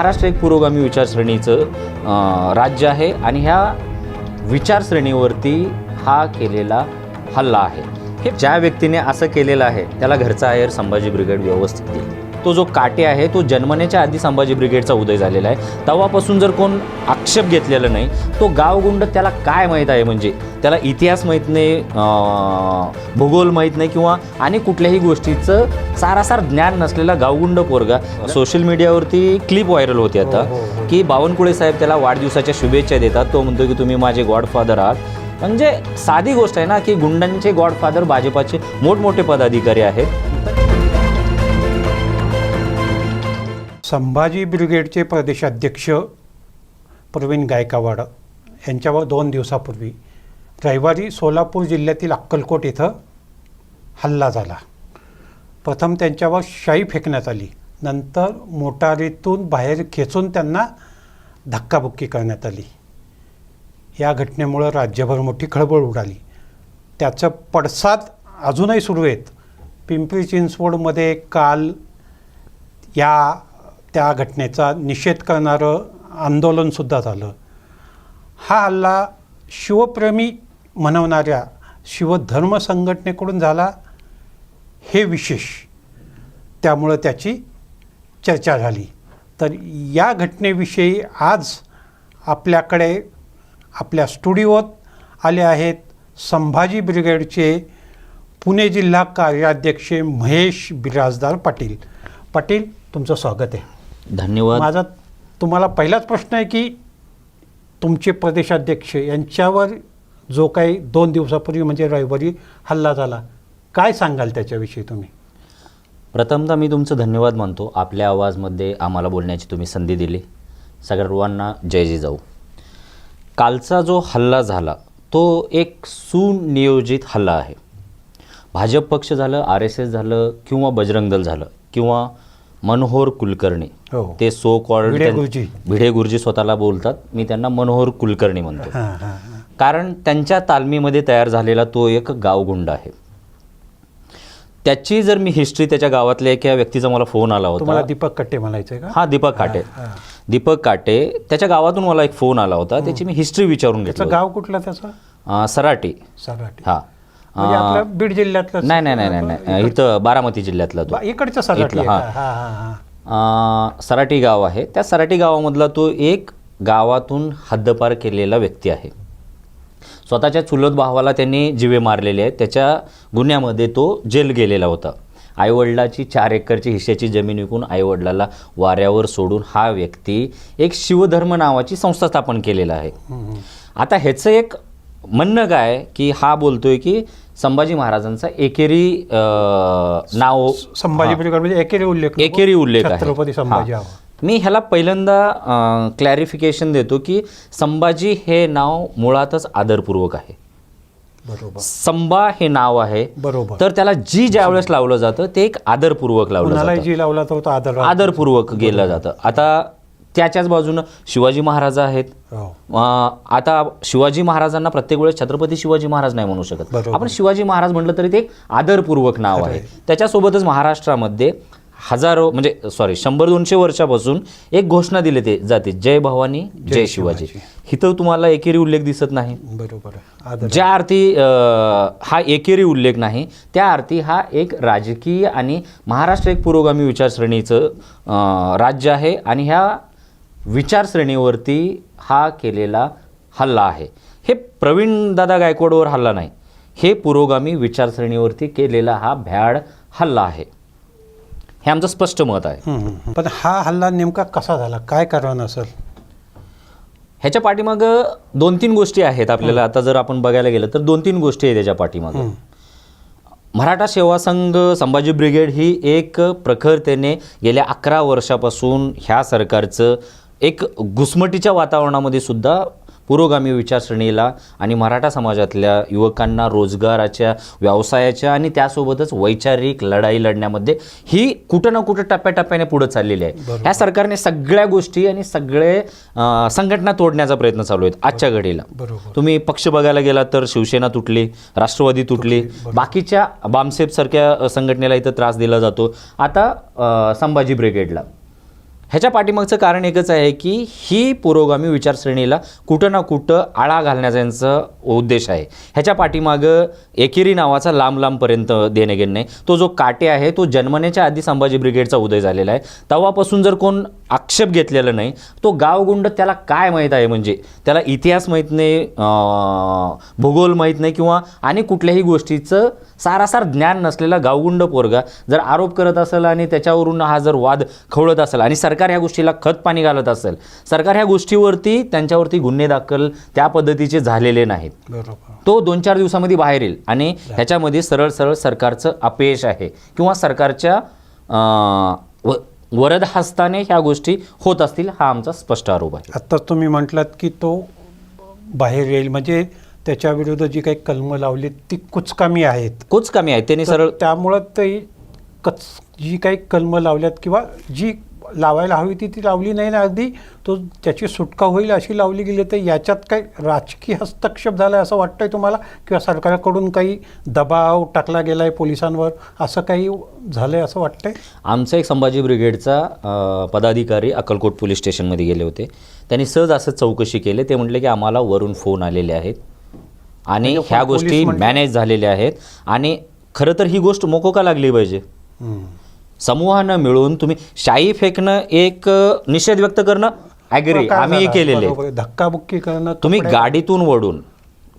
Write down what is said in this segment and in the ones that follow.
महाराष्ट्र एक पुरोगामी विचारसरणीचं राज्य आहे आणि ह्या विचारसरणीवरती हा केलेला हल्ला आहे. हे ज्या व्यक्तीने असं केलेलं आहे त्याला घरचा आहेर संभाजी ब्रिगेड व्यवस्थित देईल. तो जो काटे आहे तो जन्मण्याच्या आधी संभाजी ब्रिगेडचा उदय झालेला आहे. तेव्हापासून जर कोण आक्षेप घेतलेला नाही तो गावगुंड त्याला काय माहीत आहे म्हणजे? त्याला इतिहास माहीत नाही भूगोल माहीत नाही किंवा आणि कुठल्याही गोष्टीचं सारासार ज्ञान नसलेला गावगुंड पोरगा. सोशल मीडियावरती क्लिप व्हायरल होते आता हो, हो, हो. की बावनकुळे साहेब त्याला वाढदिवसाच्या शुभेच्छा देतात. तो म्हणतो की तुम्ही माझे गॉडफादर आहात. म्हणजे साधी गोष्ट आहे ना की गुंडांचे गॉडफादर भाजपाचे मोठमोठे पदाधिकारी आहेत. संभाजी ब्रिगेडचे प्रदेशाध्यक्ष प्रवीण गायकावाड यांच्यावर दोन दिवसापूर्वी रविवारी सोलापूर जिल्ह्यातील अक्कलकोट इथं हल्ला झाला. प्रथम त्यांच्यावर शाई फेकण्यात आली. नंतर मोटारीतून बाहेर खेचून त्यांना धक्काबुक्की करण्यात आली. या घटनेमुळं राज्यभर मोठी खळबळ उडाली. त्याचं पडसाद अजूनही सुरू आहेत. पिंपरी चिंचवडमध्ये काल या त्या घटनेचा निषेध करणारं आंदोलनसुद्धा झालं. हा हल्ला शिवप्रेमी म्हणवणाऱ्या शिवधर्म संघटनेकडून झाला हे विशेष. त्यामुळं त्याची चर्चा झाली. तर या घटनेविषयी आज आपल्याकडे आपल्या स्टुडिओत आले आहेत संभाजी ब्रिगेडचे पुणे जिल्हा कार्याध्यक्ष महेश बिराजदार पाटील. पाटील तुमचं स्वागत आहे. धन्यवाद. माझा तुम्हाला पहिलाच प्रश्न आहे की तुमचे प्रदेशाध्यक्ष यांच्यावर जो काही दोन दिवसापूर्वी म्हणजे रविवारी हल्ला झाला काय सांगाल त्याच्याविषयी तुम्ही? प्रथमतः मी तुमचं धन्यवाद मानतो. आपल्या आवाजमध्ये आम्हाला बोलण्याची तुम्ही संधी दिली. सर्वांना जय जय जाऊ. कालचा जो हल्ला झाला तो एक सुनियोजित हल्ला आहे. भाजप पक्ष झालं आर एस एस झालं किंवा बजरंग दल झालं किंवा मनोहर कुलकर्णी. हो. ते सो कॉल्ड भिडे गुरुजी. भिडे गुरुजी स्वतःला बोलतात. मी त्यांना मनोहर कुलकर्णी म्हणतो. हां हां हां. कारण त्यांच्या तालमीमध्ये तयार झालेला तो एक गावगुंड आहे. त्याची जर मी हिस्ट्री त्याच्या गावातल्या एका व्यक्तीचा मला फोन आला तुम्हाला होता दीपक कट्टे म्हणायचं आहे का? हा दीपक काटे. हां. दीपक काटे त्याच्या गावातून मला एक फोन आला होता. त्याची मी हिस्ट्री विचारून घेतलं त्याचं गाव कुठलं त्याचं? अं, सराटी. सराटी. हा. म्हणजे अं, आपलं बीड जिल्ह्यातलं नाही नाही नाही नाही नाही. इथं बारामती जिल्ह्यातला तो. इकडचं इथलं, आहे हां. का? हां. हां हां अं, सराटी गाव आहे. त्या सराटी गावामधला तो एक गावातून हद्दपार केलेला व्यक्ती आहे. स्वतःच्या चुलत भावाला त्यांनी जिवे मारलेले आहेत. त्याच्या गुन्ह्यामध्ये तो जेल गेलेला होता. आईवडिलाची चार एकरची हिश्श्याची जमीन विकून आईवडिलाला वाऱ्यावर सोडून हा व्यक्ती एक शिवधर्म नावाची संस्था स्थापन केलेला आहे. हम्म. आता ह्याचं एक म्हणणं काय की हा बोलतोय की संभाजी महाराजांचा एकेरी नाव संभाजी ब्रिगेड म्हणजे एकेरी उल्लेख. एकेरी उल्लेख आहे. छत्रपती संभाजी मी ह्याला पहिल्यांदा क्लॅरिफिकेशन देतो की संभाजी हे नाव मुळातच आदरपूर्वक आहे. बरोबर. संभा हे नाव आहे. बरोबर. तर त्याला जी ज्यावेळेस लावलं जातं ते एक आदरपूर्वक लावलं जी लावला तो तो आदर आदरपूर्वक गेलं जातं. आता त्याच्याच बाजूनं शिवाजी महाराज आहेत. हो. आता शिवाजी महाराजांना प्रत्येक वेळेस छत्रपती शिवाजी महाराज नाही म्हणू शकत. आपण शिवाजी महाराज म्हटलं तरी ते एक आदरपूर्वक नाव आहे. त्याच्यासोबतच महाराष्ट्रामध्ये हजारो म्हणजे सॉरी शंभर दोनशे वर्षापासून एक घोषणा दिली ते जाते जय भवानी जय शिवाजी. इथं तुम्हाला एकेरी उल्लेख दिसत नाही. बरोबर ज्या अर्थी हा एकेरी उल्लेख नाही त्या अर्थी हा एक राजकीय आणि महाराष्ट्र एक पुरोगामी विचारसरणीचं राज्य आहे. आणि ह्या विचारसरणीवरती हा केलेला हल्ला आहे. हे प्रवीण दादा गायकवाडवर हल्ला नाही. हे पुरोगामी विचारसरणीवरती केलेला हा भ्याड हल्ला आहे. हे आमचं स्पष्ट मत आहे. पण हा हल्ला नेमका कसा झाला? काय कारण असेल? ह्याच्या पाठीमागं दोन तीन गोष्टी आहेत आपल्याला. आता जर आपण बघायला गेलं तर दोन तीन गोष्टी आहेत त्याच्या पाठीमागं. मराठा सेवा संघ संभाजी ब्रिगेड ही एक प्रखरतेने गेल्या अकरा वर्षापासून ह्या सरकारचं एक घुसमटीच्या वातावरणामध्ये सुद्धा पुरोगामी विचारसरणीला आणि मराठा समाजातल्या युवकांना रोजगाराच्या व्यवसायाच्या आणि त्यासोबतच वैचारिक लढाई लढण्यामध्ये ही कुठं ना कुठं टप्प्याटप्प्याने पुढे चाललेली आहे. ह्या सरकारने सगळ्या गोष्टी आणि सगळे संघटना तोडण्याचा प्रयत्न चालू आहेत आजच्या घडीला. तुम्ही पक्ष बघायला गेला तर शिवसेना तुटली राष्ट्रवादी तुटली बाकीच्या बामसेप सारख्या संघटनेला इथं त्रास दिला जातो. आता संभाजी ब्रिगेडला. ह्याच्या पाठीमागचं कारण एकच आहे की ही पुरोगामी विचारश्रेणीला कुठं ना कुठं आळा घालण्याचा यांचा उद्देश आहे. ह्याच्या पाठीमागं एकेरी नावाचा लांब लांबपर्यंत देणे घेणे नाही तो जो काटे आहे तो जन्मण्याच्या आधी संभाजी ब्रिगेडचा उदय झालेला आहे. तेव्हापासून जर कोण आक्षेप घेतलेला नाही. तो गावगुंड त्याला काय माहीत आहे म्हणजे? त्याला इतिहास माहीत नाही भूगोल माहीत नाही किंवा आणि कुठल्याही गोष्टीचं सारासार ज्ञान नसलेला गावगुंड पोरगा जर आरोप करत असेल आणि त्याच्यावरून हा जर वाद खवळत असेल आणि सरकार ह्या गोष्टीला खत पाणी घालत असेल सरकार ह्या गोष्टीवरती त्यांच्यावरती गुन्हे दाखल त्या पद्धतीचे झालेले नाहीत. तो दोन चार दिवसामध्ये बाहेर येईल आणि ह्याच्यामध्ये सरळ सरळ सरकारचं अपयश आहे किंवा सरकारच्या वरद हस्ताने ह्या गोष्टी होत असतील हा आमचा स्पष्ट आरोप आहे. आत्ताच तुम्ही म्हटलात की तो बाहेर येईल. म्हणजे त्याच्याविरुद्ध जी काही कलमं लावली ती कुचकामी आहेत. खूपच कमी आहे त्यांनी सरळ त्यामुळं ते कच जी काही कलमं लावल्यात किंवा जी लावायला हवी ती ती लावली नाही ना अगदी तो त्याची सुटका होईल अशी लावली गेली तर याच्यात काही राजकीय हस्तक्षेप झाला आहे असं वाटतंय तुम्हाला? किंवा सरकारकडून काही दबाव टाकला गेला आहे पोलिसांवर? असं काही झालं आहे असं वाटतंय? आमचा एक संभाजी ब्रिगेडचा पदाधिकारी अक्कलकोट पोलीस स्टेशनमध्ये गेले होते. त्यांनी सहज असं चौकशी केली. ते म्हटले की आम्हाला वरून फोन आलेले आहेत. आणि म्हणजे ह्या गोष्टी मॅनेज झालेल्या आहेत. आणि खरं तर ही गोष्ट मोकोका लागली पाहिजे? समूहानं मिळून तुम्ही शाई फेकणं एक निषेध व्यक्त करणं ॲग्री आम्ही? केलेले. धक्काबुक्की करणं तुम्ही गाडीतून वडून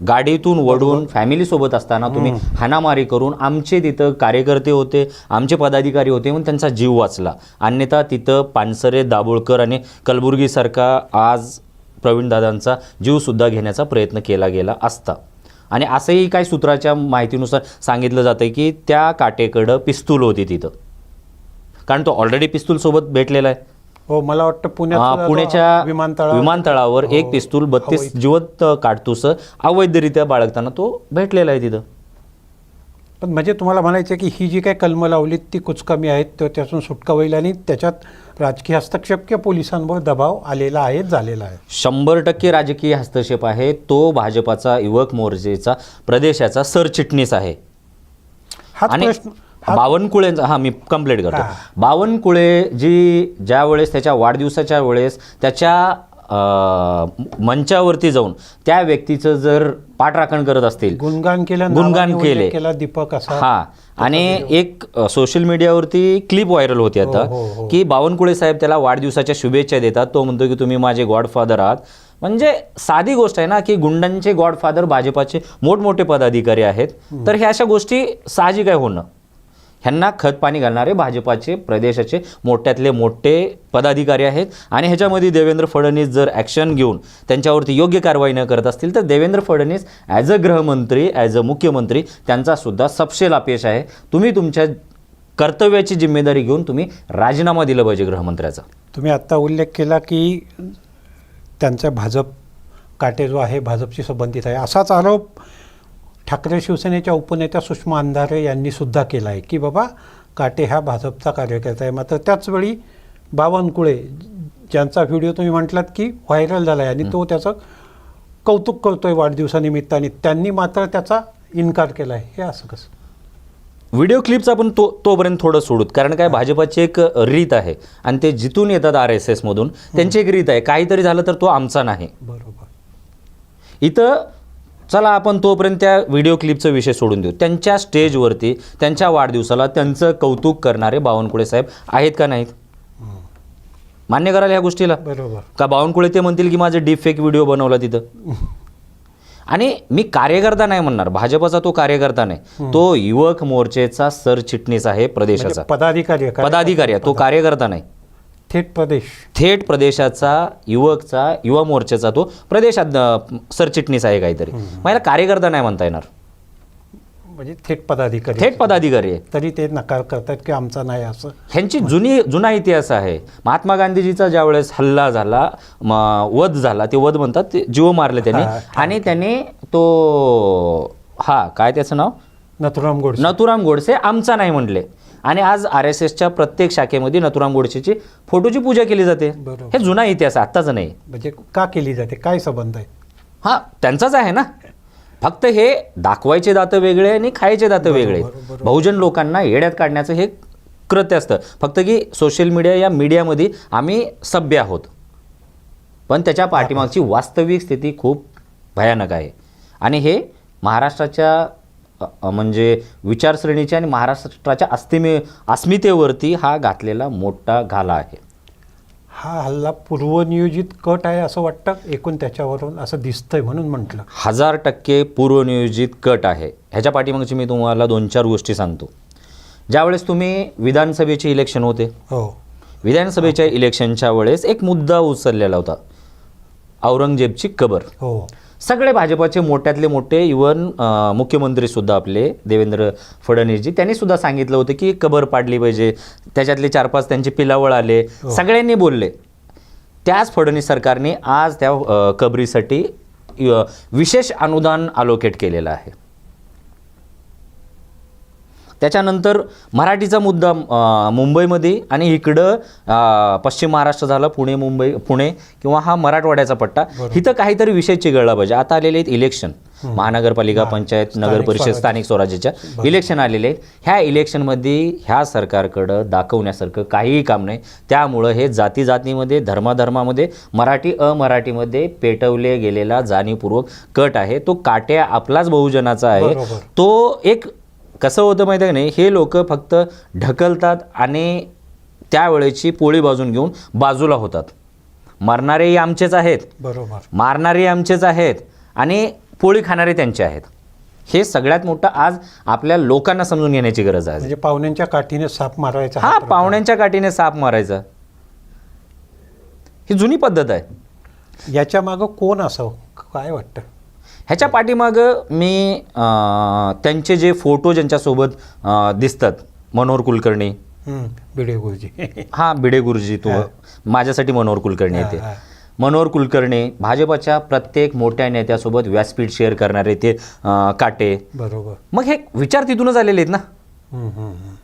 गाडीतून वडून फॅमिली सोबत असताना तुम्ही हाणामारी करून आमचे तिथं कार्यकर्ते होते आमचे पदाधिकारी होते म्हणून त्यांचा जीव वाचला. अन्यथा तिथं पानसरे दाभोळकर आणि कलबुर्गीसारखा आज प्रवीणदादांचा जीवसुद्धा घेण्याचा प्रयत्न केला गेला असता. आणि असंही काही सूत्राच्या माहितीनुसार सांगितलं जातं की त्या काटेकडं पिस्तूल होती तिथं. कारण तो ऑलरेडी पिस्तूल सोबत भेटलेला आहे. हो मला वाटतं हा, पुण्यात पुण्याच्या विमानतळावर विमानतळावर एक हो, पिस्तूल बत्तीस. जिवंत काडतूस अवैधरित्या बाळगताना तो भेटलेला आहे तिथं. पण म्हणजे तुम्हाला म्हणायचं की ही जी काही कलमं लावलीत ती कुचकामी आहेत तर त्यातून सुटका होईल आणि त्याच्यात राजकीय हस्तक्षेप किंवा पोलिसांवर दबाव आलेला आहे झालेला आहे. शंभर टक्के राजकीय हस्तक्षेप आहे. तो भाजपाचा युवक मोर्चेचा प्रदेशाचा सरचिटणीस आहे. हाच आणि प्रश्न हा- बावनकुळेंचा हा मी कंप्लेंट करतो. बावनकुळे जी ज्या वेळेस त्याच्या वाढदिवसाच्या वेळेस त्याच्या मंचावरती जाऊन त्या व्यक्तीचं जर पाठराखण करत असतील गुणगान केलं गुणगान केले. केला दीपक असा. हा. आणि एक सोशल मीडियावरती क्लिप व्हायरल होती आता हो, हो, हो. की बावनकुळे साहेब त्याला वाढदिवसाच्या शुभेच्छा देतात. तो म्हणतो की तुम्ही माझे गॉडफादर आहात. म्हणजे साधी गोष्ट आहे ना की गुंडांचे गॉडफादर भाजपाचे मोठमोठे पदाधिकारी आहेत. तर ह्या अशा गोष्टी साहजिक आहे होणं. ह्यांना खतपाणी घालणारे भाजपाचे प्रदेशाचे मोठ्यातले मोठे पदाधिकारी आहेत. आणि ह्याच्यामध्ये देवेंद्र फडणवीस जर ॲक्शन घेऊन त्यांच्यावरती योग्य कारवाई न करत असतील तर देवेंद्र फडणवीस ॲज अ गृहमंत्री ॲज अ मुख्यमंत्री त्यांचासुद्धा सपशेल अपयश आहे. तुम्ही तुमच्या कर्तव्याची जिम्मेदारी घेऊन तुम्ही राजीनामा दिला पाहिजे गृहमंत्र्याचा. तुम्ही आत्ता उल्लेख केला की त्यांचा भाजप काटे जो आहे भाजपशी संबंधित आहे. असाच आरोप ठाकरे शिवसेनेच्या उपनेत्या सुषमा अंधारे यांनी सुद्धा केला आहे की बाबा काटे हा भाजपचा कार्यकर्ता आहे. मात्र त्याचवेळी बावनकुळे ज्यांचा व्हिडिओ तुम्ही म्हटलात की व्हायरल झाला आहे आणि तो त्याचं कौतुक करतोय वाढदिवसानिमित्ताने त्यांनी मात्र त्याचा इन्कार केला आहे हे असं कसं? व्हिडिओ क्लिपचा आपण तो तोपर्यंत थोडं सोडूत कारण काय भाजपाची एक रीत आहे आणि ते जिथून येतात आर एस एसमधून त्यांची एक रीत आहे. काहीतरी झालं तर तो आमचा नाही. बरोबर. इथं चला आपण तोपर्यंत त्या व्हिडिओ क्लिपचा विषय सोडून देऊ. त्यांच्या स्टेजवरती त्यांच्या वाढदिवसाला त्यांचं कौतुक करणारे बावनकुळे साहेब आहेत का नाहीत? मान्य कराल ह्या गोष्टीला? बरोबर. का बावनकुळे ते म्हणतील की माझं डीप फेक व्हिडिओ बनवला तिथं? आणि मी कार्यकर्ता नाही म्हणणार भाजपाचा तो कार्यकर्ता नाही. तो युवक मोर्चेचा सरचिटणीस आहे प्रदेशाचा. म्हणजे पदाधिकारी आहे, पदाधिकारी आहे तो कार्यकर्ता नाही. थेट प्रदेश. थेट प्रदेशाचा युवकचा युवा मोर्चाचा तो प्रदेशात सरचिटणीस आहे काहीतरी. मला कार्यकर्ता नाही म्हणता येणार. म्हणजे थेट पदाधिकारी. थेट पदाधिकारी. आहे तरी ते नकार करतात की आमचा नाही असं. ह्यांची जुनी जुना इतिहास आहे. महात्मा गांधीजीचा ज्यावेळेस हल्ला झाला वध झाला ते वध म्हणतात जीव मारले त्यांनी. आणि त्यांनी तो हा काय त्याचं नाव? नथुराम गोडसे. नथुराम गोडसे आमचा नाही म्हटले आणि आज आर एस एसच्या प्रत्येक शाखेमध्ये नथुराम गोडसेची फोटोची पूजा केली जाते. हे जुना इतिहास आहे आत्ताच नाही. म्हणजे का केली जाते? काय संबंध आहे? हा त्यांचाच आहे ना. फक्त हे दाखवायचे दातं वेगळे आणि खायचे दातं वेगळे. बहुजन लोकांना येड्यात काढण्याचं हे कृत्य असतं. फक्त की सोशल मीडिया या मीडियामध्ये आम्ही सभ्य आहोत. पण त्याच्या पाठीमागची वास्तविक स्थिती खूप भयानक आहे. आणि हे महाराष्ट्राच्या म्हणजे विचारसरणीच्या आणि महाराष्ट्राच्या अस्तिमे अस्मितेवरती हा घातलेला मोठा घाला आहे. हा हल्ला पूर्वनियोजित कट आहे असं वाटतं? एकूण त्याच्यावरून असं दिसतंय म्हणून म्हटलं. हजार टक्के पूर्वनियोजित कट आहे. ह्याच्या पाठीमागची मी तुम्हाला दोन चार गोष्टी सांगतो. ज्यावेळेस तुम्ही विधानसभेचे इलेक्शन होते हो. विधानसभेच्या इलेक्शनच्या वेळेस एक मुद्दा उचललेला होता. औरंगजेबची कबर. हो. सगळे भाजपाचे मोठ्यातले मोठे इवन मुख्यमंत्री सुद्धा आपले देवेंद्र फडणवीसजी. त्यांनी सुद्धा सांगितलं होतं की कबर पाडली पाहिजे. त्याच्यातले चार पाच त्यांचे पिलावळ आले. सगळ्यांनी बोलले. त्याच फडणवीस सरकारने आज त्या कबरीसाठी विशेष अनुदान अलोकेट केलेलं आहे. त्याच्यानंतर मराठीचा मुद्दा मुंबईमध्ये आणि इकडं पश्चिम महाराष्ट्र झालं पुणे मुंबई पुणे किंवा हा मराठवाड्याचा पट्टा इथं काहीतरी विषय चिघळला पाहिजे आता आलेले आहेत इलेक्शन. महानगरपालिका पंचायत नगर परिषद स्थानिक स्वराज्याच्या इलेक्शन आलेले आहेत. ह्या इलेक्शनमध्ये ह्या सरकारकडं दाखवण्यासारखं काहीही काम नाही. त्यामुळं हे जाती जातीमध्ये धर्माधर्मामध्ये मराठी अमराठीमध्ये पेटवले गेलेला जाणीवपूर्वक कट आहे. तो काट्या आपलाच बहुजनाचा आहे. तो एक कसं होतं माहिती आहे का नाही? हे लोक फक्त ढकलतात आणि त्यावेळेची पोळी बाजून घेऊन बाजूला होतात. मरणारेही आमचेच आहेत. बरोबर. मारणारे आमचेच आहेत आणि पोळी खाणारे त्यांचे आहेत. हे सगळ्यात मोठं आज आपल्या लोकांना समजून घेण्याची गरज आहे म्हणजे पाहुण्यांच्या काठीने साप मारायचा हा. पाहुण्यांच्या काठीने साप मारायचा. ही जुनी पद्धत आहे. याच्या मागं कोण असावं? काय वाटतं? ह्याच्या पाठीमागं मी त्यांचे जे फोटो ज्यांच्यासोबत दिसतात मनोहर कुलकर्णी. हं, भिडे गुरुजी. हा भिडे गुरुजी तू माझ्यासाठी मनोहर कुलकर्णी येते हा, हा. मनोहर कुलकर्णी भाजपच्या प्रत्येक मोठ्या नेत्यासोबत व्यासपीठ शेअर करणारे ते काटे. बरोबर. मग हे विचार तिथूनच आलेले आहेत ना? हं, हं, हं.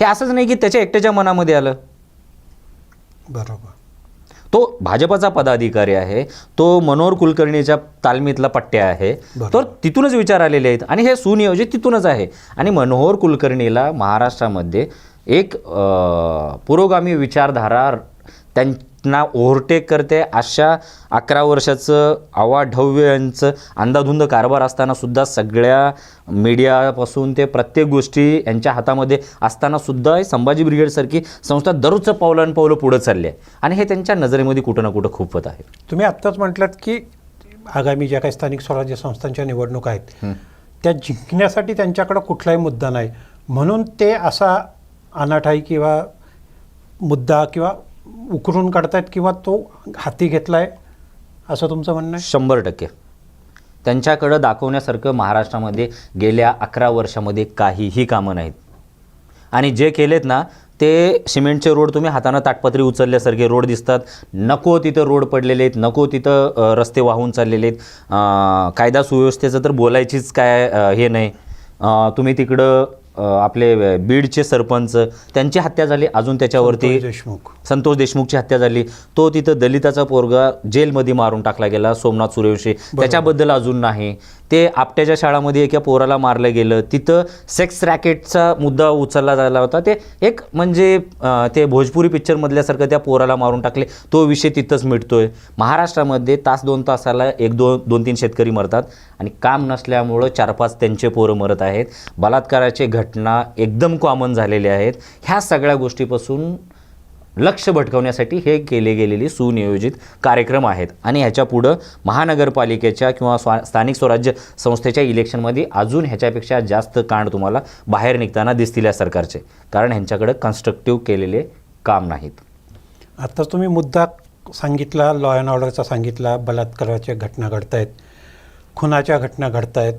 हे असंच नाही की त्याच्या एकट्याच्या मनामध्ये आलं? बरोबर. तो भाजपचा पदाधिकारी आहे तो मनोहर कुलकर्णीच्या तालमीतला पट्ट्या आहे. तर तिथूनच विचार आलेले आहेत आणि हे सुनियोजित तिथूनच आहे आणि मनोहर कुलकर्णीला महाराष्ट्रामध्ये एक पुरोगामी विचारधारा त्यांना ओव्हरटेक करते. अशा अकरा वर्षाचं अवाढव्य यांचं अंधाधुंद कारभार असताना सुद्धा सगळ्या मीडियापासून ते प्रत्येक गोष्टी यांच्या हातामध्ये असताना सुद्धा संभाजी ब्रिगेडसारखी संस्था दररोजचं पावलं पावलं पुढं चालली आहे. आणि हे त्यांच्या नजरेमध्ये कुठं ना कुठं खूपत आहे. तुम्ही आत्ताच म्हटलात की आगामी ज्या काही स्थानिक स्वराज्य संस्थांच्या निवडणुका आहेत त्या जिंकण्यासाठी त्यांच्याकडे कुठलाही मुद्दा नाही. म्हणून ते असा अनाठाई किंवा मुद्दा किंवा उकरून काढतायत किंवा तो हाती घेतलाय? असं तुमचं म्हणणं आहे? शंभर टक्के. त्यांच्याकडं दाखवण्यासारखं महाराष्ट्रामध्ये गेल्या अकरा वर्षामध्ये काहीही कामं नाहीत. आणि जे केलेत ना ते सिमेंटचे रोड तुम्ही हातानं ताटपत्री उचलल्यासारखे रोड दिसतात. नको तिथं रोड पडलेले आहेत नको तिथं रस्ते वाहून चाललेले आहेत. कायदा सुव्यवस्थेचं तर बोलायचीच काय हे नाही. तुम्ही तिकडं आपले बीडचे सरपंच त्यांची हत्या झाली. अजून त्याच्यावरती संतोष देशमुख. संतोष देशमुखची हत्या झाली. तो तिथं दलिताचा पोरगा जेलमध्ये मारून टाकला गेला सोमनाथ सूर्यवंशी त्याच्याबद्दल अजून नाही. ते आपट्याच्या शाळामध्ये एका पोराला मारलं गेलं. तिथं सेक्स रॅकेटचा मुद्दा उचलला झाला होता. ते एक म्हणजे ते भोजपुरी पिक्चरमधल्यासारखं त्या पोराला मारून टाकले. तो विषय तिथंच मिटतोय. महाराष्ट्रामध्ये तास दोन तासाला एक दोन दोन तीन शेतकरी मरतात. आणि काम नसल्यामुळं चार पाच त्यांचे पोरं मरत आहेत. बलात्काराचे घटना एकदम कॉमन झालेल्या आहेत. ह्या सगळ्या गोष्टीपासून लक्ष भटकवण्यासाठी हे केले गेलेले सुनियोजित कार्यक्रम आहेत. आणि ह्याच्या पुढं महानगरपालिकेच्या किंवा स्वा स्थानिक स्वराज्य संस्थेच्या इलेक्शनमध्ये अजून ह्याच्यापेक्षा जास्त कांड तुम्हाला बाहेर निघताना दिसतील या सरकारचे. कारण ह्यांच्याकडं कन्स्ट्रक्टिव्ह केलेले काम नाहीत. आता तुम्ही मुद्दा सांगितला लॉ अँड ऑर्डरचा सांगितला बलात्काराच्या घटना घडत आहेत खुनाच्या घटना घडत आहेत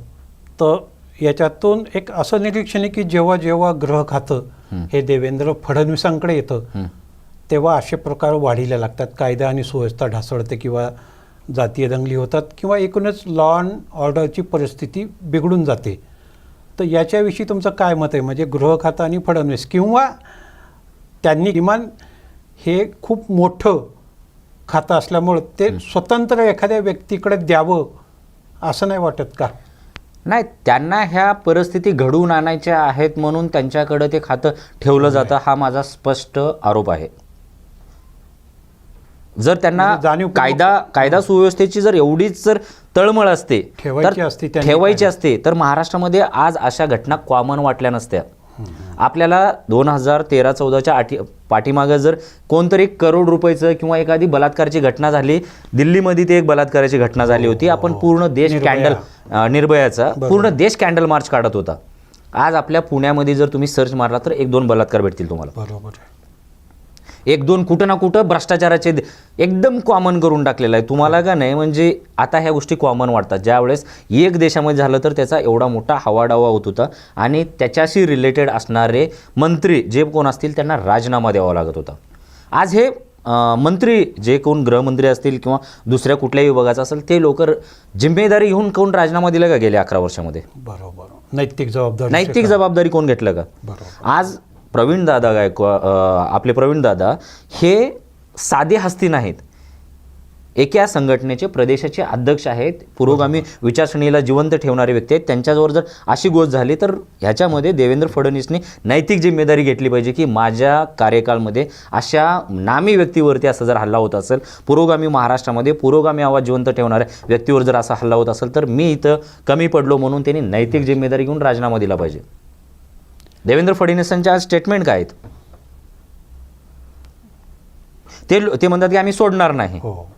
तर याच्यातून एक असं निरीक्षण आहे की जेव्हा जेव्हा गृह खातं हे देवेंद्र फडणवीसांकडे येतं. तेव्हा असे प्रकार वाढीला लागतात. कायदा आणि सुव्यवस्था ढासळते किंवा जातीय दंगली होतात किंवा एकूणच लॉ अँड ऑर्डरची परिस्थिती बिघडून जाते. तर याच्याविषयी तुमचं काय मत आहे? म्हणजे गृह खातं आणि फडणवीस किंवा त्यांनी किमान हे खूप मोठं खातं असल्यामुळं ते स्वतंत्र एखाद्या व्यक्तीकडे द्यावं असं नाही वाटत का? नाही त्यांना ह्या परिस्थिती घडवून आणायच्या आहेत म्हणून त्यांच्याकडे ते खातं ठेवलं जातं हा माझा स्पष्ट आरोप आहे. जर त्यांना म्हणजे जाणीवपूर्वक- कायदा कायदा सुव्यवस्थेची जर एवढीच जर तळमळ असते ठेवायची असती ठेवायची असते तर महाराष्ट्रामध्ये आज अशा घटना कॉमन वाटल्या नसत्या. आपल्याला दोन हजार तेरा चौदाच्या आठी पाठीमागं जर कोणतरी एक करोड रुपयाचं किंवा एखादी बलात्काराची घटना झाली दिल्लीमध्ये ती एक बलात्काराची घटना झाली होती. आपण पूर्ण देश हो, निर्भया. कॅन्डल निर्भयाचा पूर्ण देश कॅन्डल मार्च काढत होता. आज आपल्या पुण्यामध्ये जर तुम्ही सर्च मारला तर एक दोन बलात्कार भेटतील तुम्हाला. बरोबर एक दोन कुठं ना कुठं भ्रष्टाचाराचे एकदम कॉमन करून टाकलेलं आहे. तुम्हाला का नाही म्हणजे आता ह्या गोष्टी कॉमन वाटतात ज्यावेळेस एक देशामध्ये झालं तर त्याचा एवढा मोठा हवाडावा होत होता आणि त्याच्याशी रिलेटेड असणारे मंत्री जे कोण असतील त्यांना राजीनामा द्यावा लागत होता. आज हे मंत्री जे कोण गृहमंत्री असतील किंवा दुसऱ्या कुठल्याही विभागाचा असेल ते लोक जिम्मेदारी घेऊन कोण राजीनामा दिला का गेल्या अकरा वर्षामध्ये? बरोबर. नैतिक जबाबदारी नैतिक जबाबदारी कोण घेतलं का? बरोबर. आज प्रवीण दादा गायकवा आपले प्रवीण दादा हे साधे हस्ती नाहीत. एका संघटनेचे प्रदेशाचे अध्यक्ष आहेत. पुरोगामी विचारसरणीला जिवंत ठेवणारे व्यक्ती आहेत. त्यांच्याजवळ जर अशी गोष्ट झाली तर ह्याच्यामध्ये देवेंद्र फडणवीसने नैतिक जिम्मेदारी घेतली पाहिजे की माझ्या कार्यकालमध्ये अशा नामी व्यक्तीवरती असा जर हल्ला होत असेल पुरोगामी महाराष्ट्रामध्ये पुरोगामी आवाज जिवंत ठेवणाऱ्या व्यक्तीवर जर असा हल्ला होत असेल तर मी इथं कमी पडलो म्हणून त्यांनी नैतिक जिम्मेदारी घेऊन राजीनामा दिला पाहिजे. देवेंद्र फडणवीसांच्या आज स्टेटमेंट काय आहेत? ते ते म्हणतात की आम्ही सोडणार नाही. हो.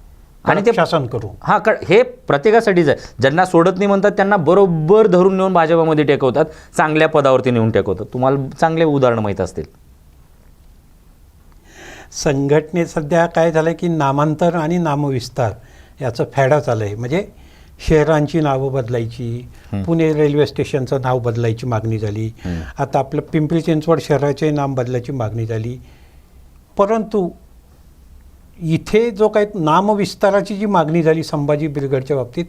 आणि ते- शासन करू. हा हे प्रत्येकासाठीच आहे. ज्यांना सोडत नाही म्हणतात त्यांना बरोबर धरून नेऊन भाजपामध्ये टेकवतात चांगल्या पदावरती नेऊन टेकवतात. तुम्हाला चांगले उदाहरण माहीत असतील. संघटनेत सध्या काय झालं की नामांतर आणि नामविस्तार याचं फॅडा चाललं आहे म्हणजे शहरांची नावं बदलायची पुणे रेल्वे स्टेशनचं नाव बदलायची मागणी झाली. आता आपलं पिंपरी चिंचवड शहराचे नाम बदलायची मागणी झाली. परंतु इथे जो काही नामविस्ताराची जी मागणी झाली संभाजी ब्रिगेडच्या बाबतीत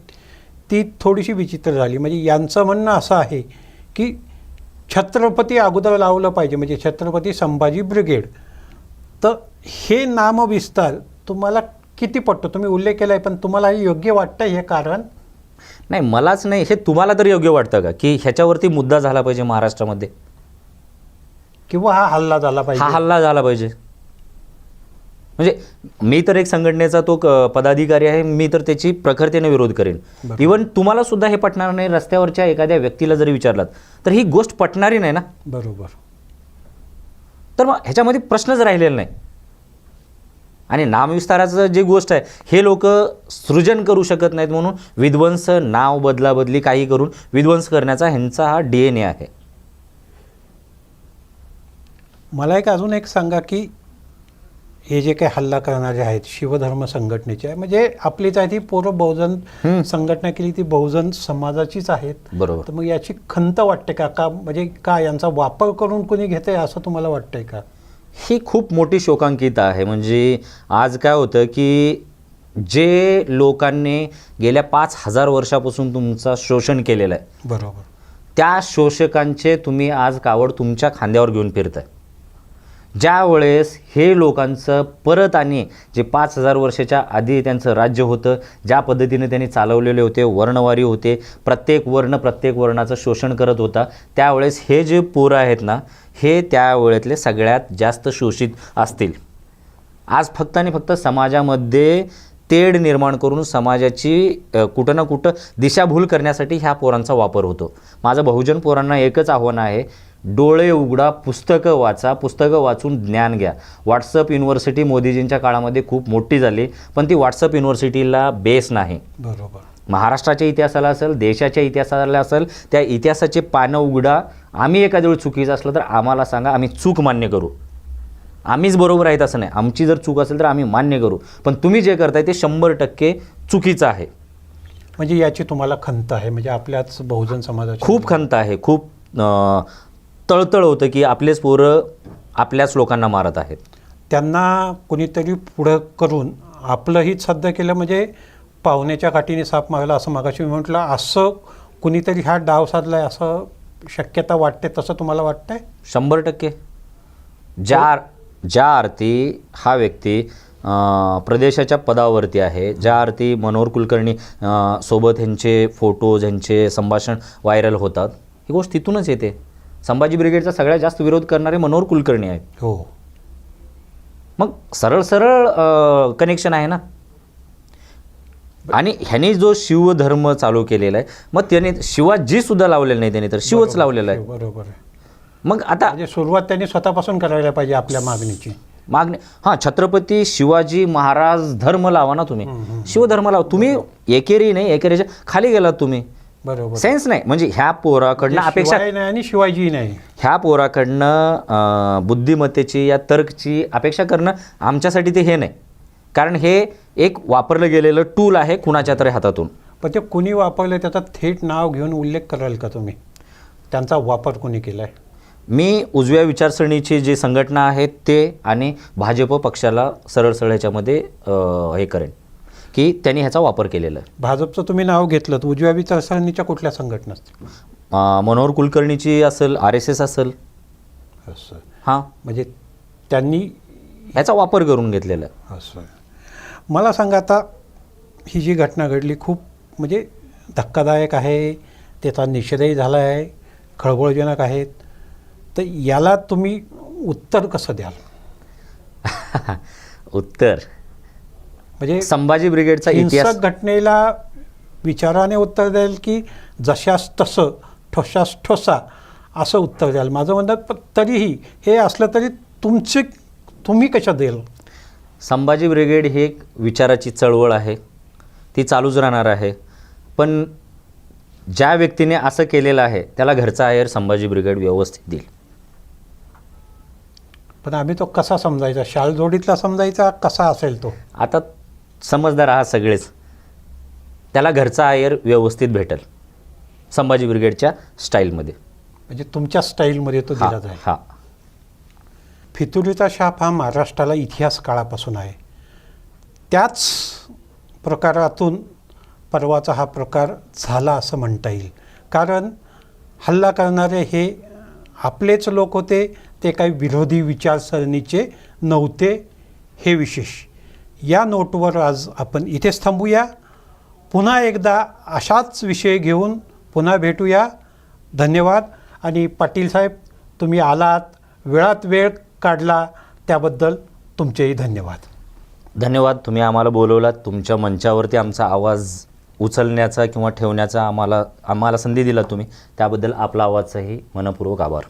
ती थोडीशी विचित्र झाली. म्हणजे यांचं म्हणणं असं आहे की छत्रपती अगोदर लावलं पाहिजे. म्हणजे छत्रपती संभाजी ब्रिगेड. तर हे नामविस्तार तुम्हाला किती पटतो? तुम्ही उल्लेख केला आहे पण तुम्हाला हे योग्य वाटतं हे कारण? नाही मलाच नाही. हे तुम्हाला तरी योग्य वाटतं का? की ह्याच्यावरती मुद्दा झाला पाहिजे महाराष्ट्रामध्ये? किंवा हा हल्ला झाला हा पाहिजे? हल्ला झाला पाहिजे. म्हणजे मी तर एक संघटनेचा तो पदाधिकारी आहे. मी तर त्याची प्रखरतेने विरोध करेन. इवन तुम्हाला सुद्धा हे पटणार नाही रस्त्यावरच्या एखाद्या व्यक्तीला जरी विचारलात तर ही गोष्ट पटणारी नाही ना? बरोबर. तर मग ह्याच्यामध्ये प्रश्नच राहिलेला नाही. आणि नामविस्ताराचं जे गोष्ट आहे हे लोक सृजन करू शकत नाहीत म्हणून विध्वंस नाव बदला बदली काही करून विध्वंस करण्याचा ह्यांचा हा डी एन ए आहे. मला एक अजून एक सांगा की हे जे काही हल्ला करणारे आहेत शिवधर्म संघटनेचे आहे म्हणजे आपलीच आहे ती पोरं बहुजन संघटना केली ती बहुजन समाजाचीच आहेत. बरोबर. तर मग याची खंत वाटते का? का म्हणजे का यांचा वापर करून कोणी घेते असं तुम्हाला वाटतंय का? ही खूप मोठी शोकांकित आहे. म्हणजे आज काय होतं की जे लोकांनी गेल्या पाच हजार वर्षापासून तुमचं शोषण केलेलं आहे बरोबर. त्या शोषकांचे तुम्ही आज कावड तुमच्या खांद्यावर घेऊन फिरताय. ज्या वेळेस हे लोकांचं परत आणि जे पाच हजार वर्षाच्या आधी त्यांचं राज्य होतं ज्या पद्धतीने त्यांनी चालवलेले होते वर्णवारी होते प्रत्येक वर्ण प्रत्येक वर्णाचं शोषण करत होता त्यावेळेस हे जे पोरं आहेत ना हे त्यावेळेतले सगळ्यात जास्त शोषित असतील. आज फक्त आणि फक्त समाजामध्ये तेढ निर्माण करून समाजाची कुठं ना कुठं दिशाभूल करण्यासाठी ह्या पोरांचा वापर होतो. माझं बहुजन पोरांना एकच आव्हान आहे डोळे उघडा पुस्तकं वाचा पुस्तकं वाचून ज्ञान घ्या. व्हॉट्सअप युनिव्हर्सिटी मोदीजींच्या काळामध्ये खूप मोठी झाली पण ती व्हॉट्सअप युनिव्हर्सिटीला बेस नाही. बरोबर. महाराष्ट्राच्या इतिहासाला असेल देशाच्या इतिहासाला असेल त्या इतिहासाचे पानं उघडा. आम्ही एखाद्या वेळी चुकीचं असलं तर आम्हाला सांगा आम्ही चूक मान्य करू. आम्हीच बरोबर आहेत असं नाही. आमची जर चूक असेल तर आम्ही मान्य करू. पण तुम्ही जे करताय ते शंभर टक्के चुकीचं आहे. म्हणजे याची तुम्हाला खंत आहे म्हणजे आपल्याच बहुजन समाजाची खूप खंत आहे. खूप तळतळ होतं की आपलेच पोरं आपल्याच लोकांना मारत आहेत. त्यांना कुणीतरी पुढं करून आपलंही साध्य केलं म्हणजे पाहुण्याच्या काठीने साप मारला असं मागाशी मी म्हटलं असं कुणीतरी हा डाव साधलाय असं शक्यता वाटते तसं तुम्हाला वाटतंय? शंभर टक्के. ज्या ज्या अर्थी हा व्यक्ती प्रदेशाच्या पदावरती आहे ज्या अर्थी मनोहर कुलकर्णी सोबत ह्यांचे फोटोज ह्यांचे संभाषण व्हायरल होतात ही गोष्ट तिथूनच येते. संभाजी ब्रिगेडचा सगळ्यात जास्त विरोध करणारे मनोहर कुलकर्णी आहेत. हो. मग सरळ सरळ कनेक्शन आहे ना? आणि ह्याने जो शिवधर्म चालू केलेला आहे मग त्याने शिवाजी सुद्धा लावलेला नाही त्याने तर शिवच लावलेला आहे. बरोबर आहे. मग आता म्हणजे सुरुवात त्यांनी स्वतःपासून करायला पाहिजे आपल्या मागणीची. मागणी हां छत्रपती शिवाजी महाराज धर्म लावा ना तुम्ही. शिवधर्म लावा. तुम्ही एकेरी नाही एकेरीच्या खाली गेलात तुम्ही. बरोबर. सेन्स नाही. म्हणजे ह्या पोराकडनं अपेक्षा शिवाय नाही आणि शिवाजी नाही. ह्या पोराकडनं बुद्धिमत्तेची या तर्कची अपेक्षा करणं आमच्यासाठी ते हे नाही. कारण हे एक वापरलं गेलेलं टूल आहे कुणाच्या तरी हातातून. पण ते कुणी वापरलं त्याचा थेट नाव घेऊन उल्लेख कराल का तुम्ही? त्यांचा वापर कुणी केलाय? मी उजव्या विचारसरणीची जी संघटना आहेत ते आणि भाजप पक्षाला सरळ सरळ ह्याच्यामध्ये हे करेन. की त्यांनी ह्याचा वापर केलेला आहे. भाजपचं तुम्ही नाव घेतलं तर उजव्या विचारसरणीच्या कुठल्या संघटना असतील? मनोहर कुलकर्णीची असेल आर एस एस असेल. असं. हां. म्हणजे त्यांनी ह्याचा वापर करून घेतलेला आहे. असं. मला सांगा आता ही जी घटना घडली खूप म्हणजे धक्कादायक आहे त्याचा निषेधही झाला आहे खळबळजनक आहेत तर याला तुम्ही उत्तर कसं द्याल? उत्तर. म्हणजे संभाजी ब्रिगेडचा इतिहास घटनेला विचाराने उत्तर द्याल की जशास तसं ठोसास ठोसा असं उत्तर द्याल. माझं म्हणणं तरीही हे असलं तरी तुमचे तुम्ही कशा द्याल संभाजी ब्रिगेड ही एक विचाराची चळवळ आहे. ती चालूच राहणार आहे. पण ज्या व्यक्तीने असं केलेलं आहे त्याला घरचा आहेर संभाजी ब्रिगेड व्यवस्थित देईल. पण आम्ही तो कसा समजायचा? शाल जोडीतला समजायचा कसा असेल तो? आता समजदार आहात सगळेच. त्याला घरचा आहेर व्यवस्थित भेटेल. संभाजी ब्रिगेडच्या स्टाईलमध्ये. म्हणजे तुमच्या स्टाईलमध्ये तो दिला जाईल. हा. फितुरीचा शाप हा महाराष्ट्राला इतिहास काळापासून आहे. त्याच प्रकारातून परवाचा हा प्रकार झाला असं म्हणता येईल. कारण हल्ला करणारे हे आपलेच लोक होते ते काही विरोधी विचारसरणीचे नव्हते हे विशेष. या नोटवर आज आपण इथेच थांबूया. पुन्हा एकदा अशाच विषय घेऊन पुन्हा भेटूया. धन्यवाद. आणि पाटील साहेब तुम्ही आलात वेळात वेळ काढला त्याबद्दल तुमचेही धन्यवाद. धन्यवाद. तुम्ही आम्हाला बोलवलात. तुमच्या मंचावरती आमचा आवाज उचलण्याचा किंवा ठेवण्याचा आम्हाला आम्हाला संधी दिला तुम्ही. त्याबद्दल आपला आवाजचाही मनपूर्वक आभार.